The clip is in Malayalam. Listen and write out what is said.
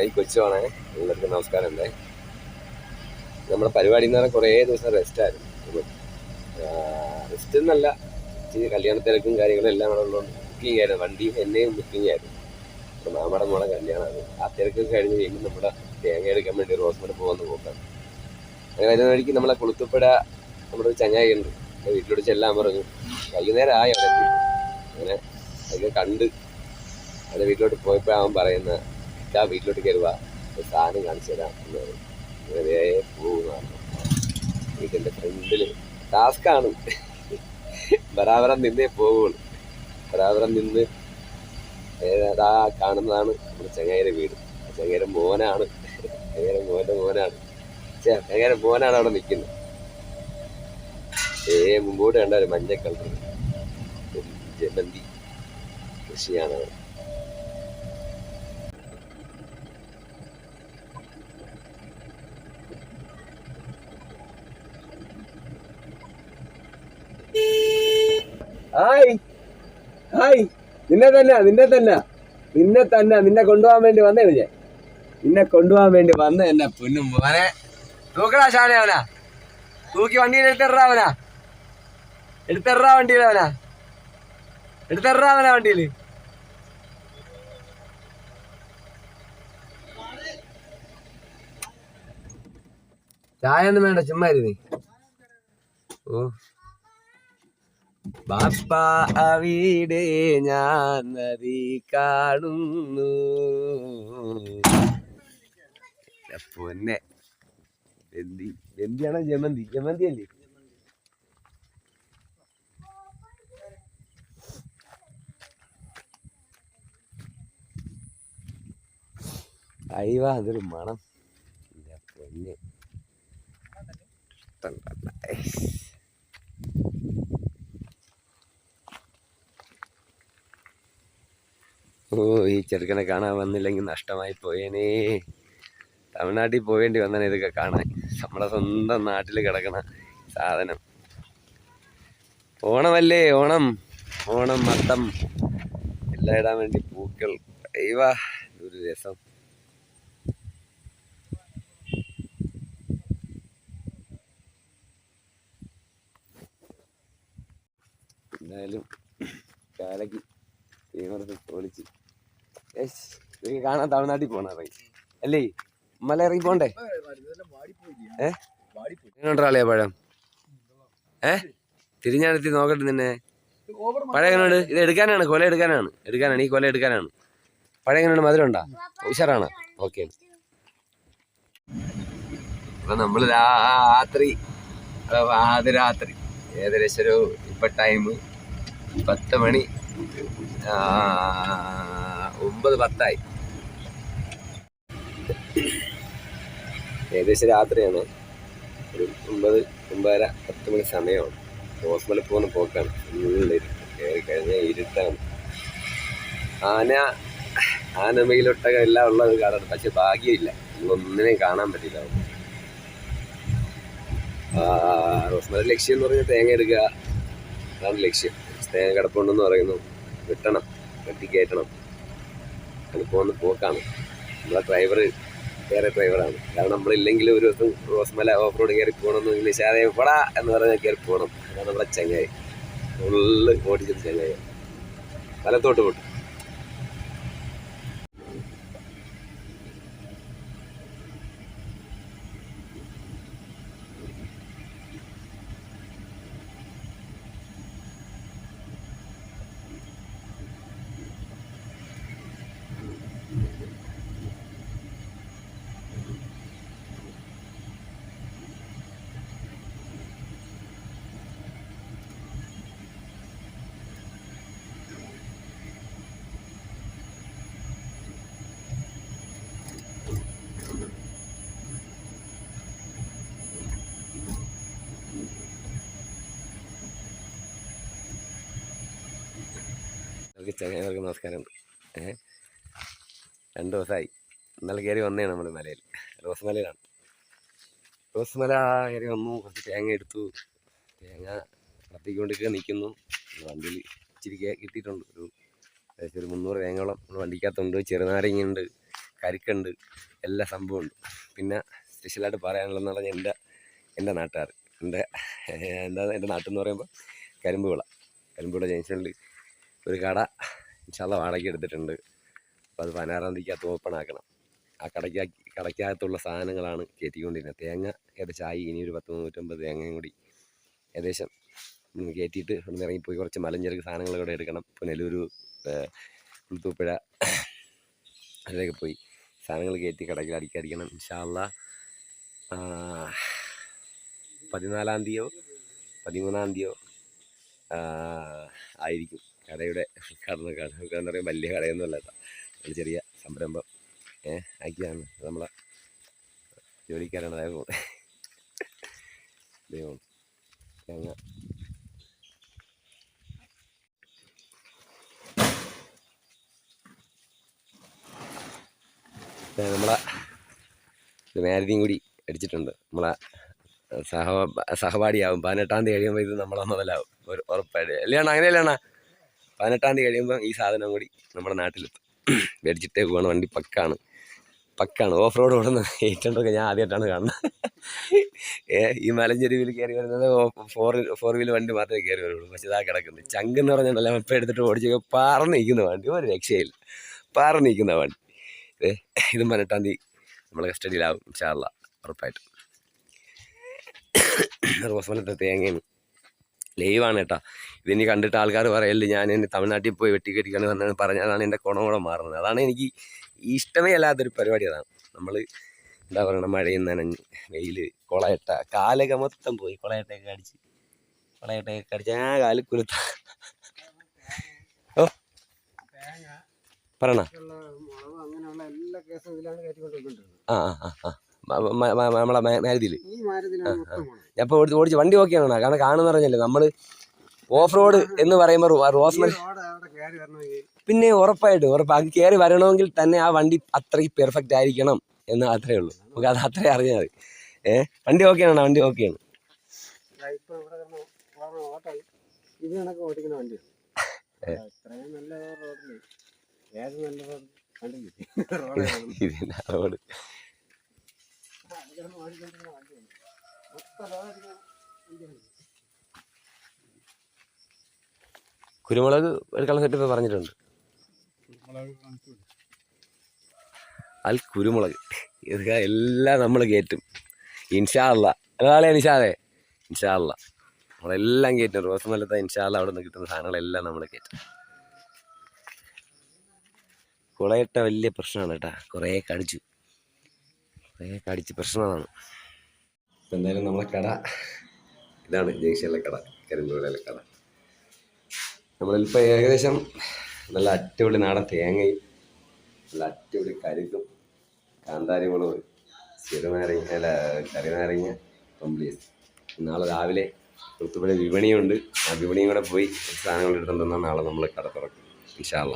ഈ കൊച്ചുമാണ് എല്ലാവർക്കും നമസ്കാരം ഉണ്ടേ നമ്മുടെ പരിപാടി എന്ന് പറഞ്ഞാൽ കുറേ ദിവസം റെസ്റ്റായിരുന്നു റെസ്റ്റ് എന്നല്ല ഇച്ചിരി കല്യാണ തിരക്കും കാര്യങ്ങളും എല്ലാം അവിടെ ഉള്ളതുകൊണ്ട് ബുക്കിംഗ് ആയിരുന്നു. വണ്ടിയും എന്നെയും ബുക്കിംഗ് ആയിരുന്നു. അപ്പം നമ്മുടെ മോളെ കല്യാണമാണ്. ആ തിരക്കൊക്കെ കഴിഞ്ഞ് കഴിയുമ്പോൾ നമ്മുടെ തേങ്ങ എടുക്കാൻ വേണ്ടി റോസ്മേഡ് പോകുന്ന പോക്കാണ് അങ്ങനെ വരുന്ന വഴിക്ക് നമ്മളെ കുളുത്തുപ്പുഴ നമ്മുടെ ഒരു ചങ്ങായി ഉണ്ട്. വീട്ടിലോട്ട് ചെല്ലാൻ പറഞ്ഞു. വൈകുന്നേരം ആയി അവിടെ അങ്ങനെ അതൊക്കെ കണ്ട് അവിടെ വീട്ടിലോട്ട് പോയപ്പോഴാവും പറയുന്ന ഇതാ വീട്ടിലോട്ട് കയറുക. ഒരു സാധനം കാണിച്ചു തരാം എന്ന് പറയും അങ്ങനെ ദേ പോകുന്നതാണ് വീട്ടിന്റെ ഫ്രണ്ടിൽ ടാസ്ക്കാണ് ബരാബരം നിന്നേ പോവുള്ളൂ. ബരാബരം നിന്ന് ഏതാ കാണുന്നതാണ് നമ്മുടെ ചങ്ങായിയുടെ വീട്. ചങ്ങായിയുടെ മോനാണ്. ചങ്ങായിയുടെ മോന്റെ മോനാണ്. ചേ മോനാണ് അവിടെ നിൽക്കുന്നത്. ഏ മുമ്പോട്ട് കണ്ട ഒരു മഞ്ഞ ജമന്തി കൃഷിയാണ് അവിടെ. ഹായ്. ഹായ്. നിന്നെ തന്നെ നിന്നെ തന്നെ. നിന്നെ തന്നെ നിന്നെ കൊണ്ടുപോകാൻ വേണ്ടി വന്നേ ഞാൻ നിന്നെ കൊണ്ടുപോകാൻ വേണ്ടി വന്ന എന്നെ പൊന്നും മോനെ. തൂക്കടാ ഷാനെ അവനാ. തൂക്കി വണ്ടിയിൽ എടുത്തിടാ അവനാ. എടുത്തിടാ വണ്ടിയിൽ അവനാ. എടുത്തിടാ അവനാ വണ്ടിയിൽ. ചായ ഒന്നും വേണ്ട ചുമ്മാ ഇരുന്നേ. ഓ. ബാപ്പ അവിടെ ഞാൻ നദി കാണുന്നു. പൊന്നെ. ബന്ദി ബന്തിയാണോ ജമന്തി? ജമന്തി അല്ലേ? അയ്യവാ അതൊരു മണം. പൊന്നെ ഇഷ്ടം തന്നെ. ഓ ഈ ചെറുക്കനെ കാണാൻ വന്നില്ലെങ്കിൽ നഷ്ടമായി പോയേനേ. തമിഴ്നാട്ടിൽ പോവേണ്ടി വന്നാണ് ഇതൊക്കെ കാണാൻ. നമ്മുടെ സ്വന്തം നാട്ടിൽ കിടക്കണ സാധനം. ഓണമല്ലേ ഓണം. ഓണം മത്തം. എല്ലാം ഇടാൻ വേണ്ടി പൂക്കൾ. അയ്യവാ ഒരു രസം. എന്തായാലും കാലക്ക് തീമറത്ത് പൊളിച്ച് കാണാൻ തമിഴ്നാട്ടിൽ പോണ അല്ലേ? മല ഇറങ്ങി പോണ്ടേ? ഏഹ് പഴം? ഏ? തിരിഞ്ഞാണെത്തി നോക്കട്ടെ നിന്നെ. പഴം എങ്ങനെയുണ്ട്? ഇത് എടുക്കാനാണ് കൊല എടുക്കാനാണ്. എടുക്കാനാണ് ഈ കൊല എടുക്കാനാണ്. പഴം എങ്ങനെയുണ്ട്? മധുരം ഉണ്ടാ ഉഷാറാണ്? ഓക്കെ. അപ്പൊ നമ്മൾ രാത്രി ആദ്യ രാത്രി. ഏകദേശം ഒരു ഇപ്പൊ ടൈം പത്ത് മണി. ഒമ്പത് പത്തായി. ഏകദേശം രാത്രിയാണ്. ഒരു ഒമ്പത് ഒമ്പതര പത്ത് മണി സമയമാണ്. ഹോസ്പിറ്റലിൽ പോകുന്ന പോക്കാണ്. ഫുള്ള് കയറി കഴിഞ്ഞാൽ ഇരുട്ടാണ്. ആന ആന മെയിലൊട്ടകം എല്ലാം ഉള്ളത് കാണാൻ പക്ഷെ ഭാഗ്യമില്ല. ഒന്നിനെയും കാണാൻ പറ്റില്ല. റോസ്മല ലക്ഷ്യം എന്ന് പറഞ്ഞാൽ തേങ്ങ എടുക്കുക. അതാണ് ലക്ഷ്യം. തേങ്ങ കിടപ്പുണ്ടെന്ന് പറയുന്നു. വെട്ടണം. വെട്ടിക്കയറ്റണം പോകുന്ന പോക്കാണ്. നമ്മളെ ഡ്രൈവർ വേറെ ഡ്രൈവറാണ് കാരണം നമ്മളില്ലെങ്കിൽ ഒരു ദിവസം റോസ്മല ഓഫ് റോഡ് കയറി പോകണമെന്ന് നിശാദേ പോടാ എന്ന് പറഞ്ഞാൽ കയറി പോകണം അതാണ് നമ്മളെ ചങ്ങായി. ഫുള്ള് ഓടിച്ചത് ചങ്ങായി. വലത്തോട്ട് പോട്ടു. ചങ്ങായികൾക്ക് നമസ്കാരം. രണ്ട് ദിവസമായി ഇന്നലെ കയറി വന്നേ നമ്മൾ മലയിൽ. റോസ് മലയിലാണ് റോസ് മല കയറി വന്നു. കുറച്ച് തേങ്ങ എടുത്തു. തേങ്ങ കത്തിക്കൊണ്ടിരിക്കുക നിൽക്കുന്നു വണ്ടിയിൽ ഇച്ചിരി കിട്ടിയിട്ടുണ്ട്. ഒരു ഏകദേശം ഒരു മുന്നൂറ് തേങ്ങയോളം നമ്മൾ വണ്ടിക്കകത്തുണ്ട്. ചെറുനാരങ്ങയുണ്ട് കരിക്കുണ്ട് എല്ലാ സംഭവമുണ്ട്. പിന്നെ സ്പെഷ്യലായിട്ട് പറയാനുള്ളതെന്ന് പറഞ്ഞാൽ എന്റെ എന്റെ നാട്ടുകാർ. എന്റെ എന്താ എന്റെ നാട്ടെന്ന് പറയുമ്പോൾ കരിമ്പുവിള. കരിമ്പുവിള ജംഗ്ഷനിൽ ഒരു കട ഇൻഷാല്ല വാടകയ്ക്ക് എടുത്തിട്ടുണ്ട്. അപ്പോൾ അത് പതിനാറാം തീയതിക്കകത്ത് ഓപ്പൺ ആക്കണം. ആ കടയ്ക്ക് കടയ്ക്കകത്തുള്ള സാധനങ്ങളാണ് കയറ്റിക്കൊണ്ടിരുന്നത് തേങ്ങ ഏകദേശം ആയി. ഇനി ഒരു പത്ത് നൂറ്റമ്പത് തേങ്ങയും കൂടി ഏകദേശം കയറ്റിയിട്ട് ഒന്ന് ഇറങ്ങിപ്പോയി. കുറച്ച് മലഞ്ചരക്ക് സാധനങ്ങൾ കൂടെ എടുക്കണം. പുനലൂർ കുളുത്തൂപ്പുഴ അതിലേക്ക് പോയി സാധനങ്ങൾ കയറ്റി കടയ്ക്ക് അടിക്കടിക്കണം. ഇൻഷാല്ല പതിനാലാം തീയതിയോ പതിമൂന്നാം തീയതിയോ ആയിരിക്കും. കടയുടെ ഉദ്ഘാടനം കാണും. എന്താ പറയുമ്പോൾ വലിയ കടയൊന്നുമല്ല കേട്ടോ. ഒരു ചെറിയ സംരംഭം ആക്കിയാണ് നമ്മളെ ജോലിക്കാരാണ്. അതായത് ദൈവം. തേങ്ങ. നമ്മളെ ഇത് കൂടി അടിച്ചിട്ടുണ്ട്. നമ്മളെ സഹ സഹപാഠിയാവും. പതിനെട്ടാം തീയതി കഴിയുമ്പോൾ ഇത് നമ്മളെ മുതലാവും. ഒരു ഉറപ്പായിട്ട്. അല്ലയാണ് അങ്ങനെയല്ലാണ് പതിനെട്ടാം കഴിയുമ്പോൾ ഈ സാധനം കൂടി നമ്മുടെ നാട്ടിലെത്തും. മേടിച്ചിട്ടേ പോവാണ് വണ്ടി പക്കാണ്. പക്കാണ്. ഓഫ് റോഡ് ഓടുന്ന ഏറ്റണ്ടൊക്കെ ഞാൻ ആദ്യമായിട്ടാണ് കാണുന്നത്. ഈ മലഞ്ചെരുവിൽ കയറി വരുന്നത് ഫോർ ഫോർ വീലർ വണ്ടി മാത്രമേ കയറി വരുള്ളൂ. പക്ഷെ ഇതാ കിടക്കുന്നത്. ചങ്ക് എന്ന് പറഞ്ഞാൽ ഇപ്പം എടുത്തിട്ട് ഓടിച്ചു പാറന്ന് നിൽക്കുന്ന വണ്ടി. ഒരു രക്ഷയില്ല. പാറന്ന് നിൽക്കുന്ന വണ്ടി. ഇതും പതിനെട്ടാം തീയതി നമ്മളെ കസ്റ്റഡിയിലാവും ഇൻഷാല്ല ഉറപ്പായിട്ടും. റോസ്മലത്തെ തേങ്ങയാണ് ലൈവാണ് കേട്ടോ. ഇതെനിക്ക് കണ്ടിട്ട് ആൾക്കാർ പറയല്ലേ ഞാൻ എന്നെ തമിഴ്നാട്ടിൽ പോയി വെട്ടിക്കെട്ടിക്കാണ് വന്നതെന്ന് പറഞ്ഞതാണ് എന്റെ കുണം കൂടെ മാറുന്നത്. അതാണ് എനിക്ക് ഇഷ്ടമേ അല്ലാത്തൊരു പരിപാടി അതാണ്. നമ്മൾ എന്താ പറയണ മഴയും നനഞ്ഞ് വെയിൽ കുളയട്ട കാലൊക്കെ മൊത്തം പോയി. കുളയട്ടയൊക്കെ അടിച്ച് കുളയട്ടയൊക്കെ അടിച്ച് ആ കാൽ കുലുത്ത. ഓ പറയണ. ആ ആ ആ. നമ്മളെ മാരുതിയിൽ ഞാൻ ഇപ്പോൾ ഓടിച്ച് ഓടിച്ച് വണ്ടി ഓക്കെയാണ് കാരണം കാണുന്ന പറഞ്ഞല്ലേ നമ്മൾ ഓഫ് റോഡ് എന്ന് പറയുമ്പോൾ റോസ് റോഡ് പിന്നെ ഉറപ്പായിട്ടും ഉറപ്പ് അത് കയറി വരണമെങ്കിൽ തന്നെ ആ വണ്ടി അത്രയ്ക്ക് പെർഫെക്റ്റ് ആയിരിക്കണം എന്ന് അത്രേ ഉള്ളൂ. നമുക്ക് അത് അത്രേ അറിഞ്ഞാൽ മതി. ഏ? വണ്ടി ഓക്കെയാണ് വണ്ടി ഓക്കെയാണ്. ഇത് കണക്ക് ഓടിക്കുന്ന വണ്ടിയാണ് ദാ ഇത്രയും നല്ല ഏത് നല്ല റോഡ്? കണ്ടില്ലേ റോഡ്. ഇതിന്റെ ഒരു ഓടിക്കൊണ്ടിരുന്ന വണ്ടിയാണ് മൊത്തം വണ്ടിയാണ് കുരുമുളക് എടുക്കാനുള്ള സെറ്റപ്പ് പറഞ്ഞിട്ടുണ്ട് അൽ കുരുമുളക്. ഇതൊക്കെ എല്ലാം നമ്മൾ കയറ്റും ഇൻഷാള്ള അതാളെ നിഷാദേ ഇൻഷാള്ള നമ്മളെല്ലാം കയറ്റും റോസ് മലത്തെ ഇൻഷാള്ള അവിടെ നിന്ന് കിട്ടുന്ന സാധനങ്ങളെല്ലാം നമ്മൾ കയറ്റും കുളയിട്ട വലിയ പ്രശ്നമാണ് കേട്ടാ. കുറേ കടിച്ചു. കടിച്ച് പ്രശ്നമാണ്. ഇപ്പം എന്തായാലും നമ്മളെ കട ഇതാണ് ജംഗ്ഷനിലെ കട കരിമ്പുഴയിലെ കട. നമ്മളിപ്പോൾ ഏകദേശം നല്ല അടിപൊളി നാടൻ തേങ്ങയും നല്ല അടിപൊളി കരുക്കും കാന്താരി മുളക് ചെറുനാരങ്ങ അല്ല കറിനാരങ്ങ കംപ്ലീറ്റ് നാളെ രാവിലെ പുറത്തുപോലെ വിപണിയുണ്ട്. ആ വിപണിയും കൂടെ പോയി സാധനങ്ങൾ എടുത്തുകൊണ്ടുവന്നാൽ നാളെ നമ്മൾ കട തുറക്കും. ഇൻഷാല്ല